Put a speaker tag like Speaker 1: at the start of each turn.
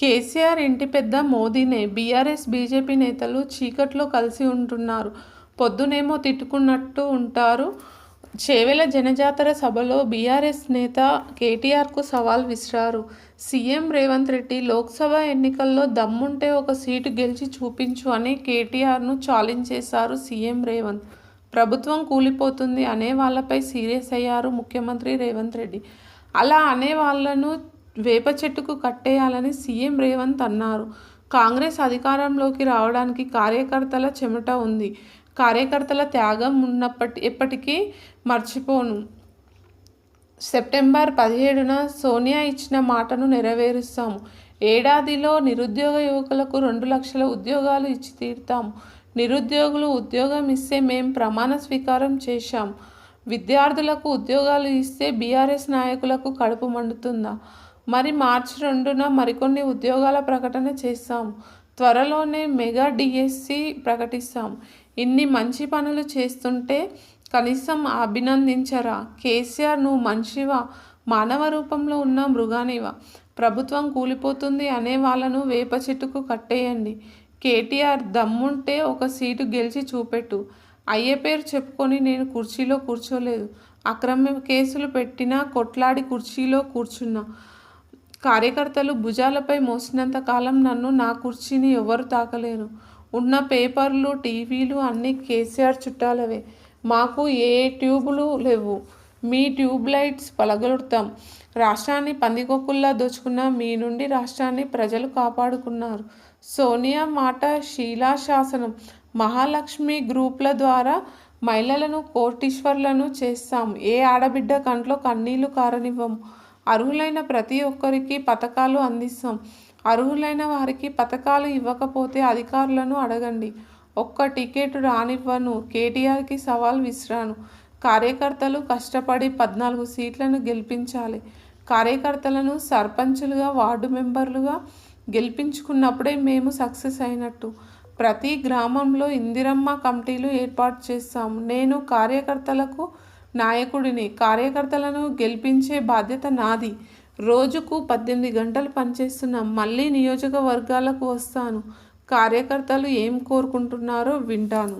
Speaker 1: కేసీఆర్ ఇంటి పెద్ద మోదీనే. BRS BJP నేతలు చీకట్లో కలిసి ఉంటున్నారు. పొద్దునేమో తిట్టుకున్నట్టు ఉంటారు. చేవెల జనజాతర సభలో బీఆర్ఎస్ నేత కేటీఆర్కు సవాల్ విసిరారు. సీఎం రేవంత్ రెడ్డి లోక్సభ ఎన్నికల్లో దమ్ముంటే ఒక సీటు గెలిచి చూపించు అని కేటీఆర్ను ఛాలెంజ్ చేశారు సీఎం రేవంత్. ప్రభుత్వం కూలిపోతుంది అనే వాళ్ళపై సీరియస్ అయ్యారు ముఖ్యమంత్రి రేవంత్ రెడ్డి. అలా అనే వాళ్ళను వేప చెట్టుకు కట్టేయాలని సీఎం రేవంత్ అన్నారు. కాంగ్రెస్ అధికారంలోకి రావడానికి కార్యకర్తల చెమట ఉంది. కార్యకర్తల త్యాగం ఉన్నప్పటి ఎప్పటికీ మర్చిపోను. సెప్టెంబర్ పదిహేడున సోనియా ఇచ్చిన మాటను నెరవేరుస్తాము. ఏడాదిలో నిరుద్యోగ యువకులకు రెండు లక్షల ఉద్యోగాలు ఇచ్చి తీరుతాము. నిరుద్యోగులు ఉద్యోగం ఇస్తే మేం ప్రమాణ స్వీకారం చేశాం. విద్యార్థులకు ఉద్యోగాలు ఇస్తే బీఆర్ఎస్ నాయకులకు కడుపు మండుతుందా? మరి మార్చి రెండున మరికొన్ని ఉద్యోగాల ప్రకటన చేస్తాం త్వరలోనే మెగా డిఎస్సి ప్రకటిస్తాం. ఇన్ని మంచి పనులు చేస్తుంటే కనీసం అభినందించరా. కేసీఆర్ నువ్వు మనిషివా? మానవ రూపంలో ఉన్న మృగానివా? ప్రభుత్వం కూలిపోతుంది అనే వాళ్ళను వేప చెట్టుకు కట్టేయండి. కేటీఆర్ దమ్ముంటే ఒక సీటు గెలిచి చూపెట్టు. అయ్యే పేరు చెప్పుకొని నేను కుర్చీలో కూర్చోలేదు. అక్రమ కేసులు పెట్టినా కొట్లాడి కుర్చీలో కూర్చున్నా. కార్యకర్తలు భుజాలపై మోసినంత కాలం నన్ను నా కుర్చీని ఎవరు తాకలేరు. ఉన్న పేపర్లు టీవీలు అన్నీ కేసీఆర్ చుట్టాలవే. మాకు ఏ ట్యూబులు లేవు. మీ ట్యూబ్ లైట్స్ పలగొడతాం. రాష్ట్రాన్ని పందికొక్కుల్లా దోచుకున్న మీ నుండి రాష్ట్రాన్ని ప్రజలు కాపాడుకున్నారు. సోనియా మాట శీలాశాసనం మహాలక్ష్మి గ్రూప్ల ద్వారా మహిళలను కోటీశ్వర్లను చేస్తాం. ఏ ఆడబిడ్డ కంట్లో కన్నీళ్ళు కారనివ్వం అర్హులైన ప్రతి ఒక్కరికి పథకాలు అందిస్తాం. అర్హులైన వారికి పథకాలు ఇవ్వకపోతే అధికారులను అడగండి. ఒక్క టికెట్ రానివ్వను. కేటీఆర్కి సవాల్ విసిరాను. కార్యకర్తలు కష్టపడి పద్నాలుగు సీట్లను గెలిపించాలి. కార్యకర్తలను సర్పంచులుగా వార్డు మెంబర్లుగా గెలిపించుకున్నప్పుడే మేము సక్సెస్ అయినట్టు. ప్రతి గ్రామంలో ఇందిరమ్మ కమిటీలు ఏర్పాటు చేస్తాము. నేను కార్యకర్తలకు నాయకుడిని కార్యకర్తలను గెలిపించే బాధ్యత నాది. రోజుకు పద్దెనిమిది గంటలు పనిచేస్తున్నా మళ్ళీ నియోజకవర్గాలకు వస్తాను. కార్యకర్తలు ఏం కోరుకుంటున్నారో వింటాను.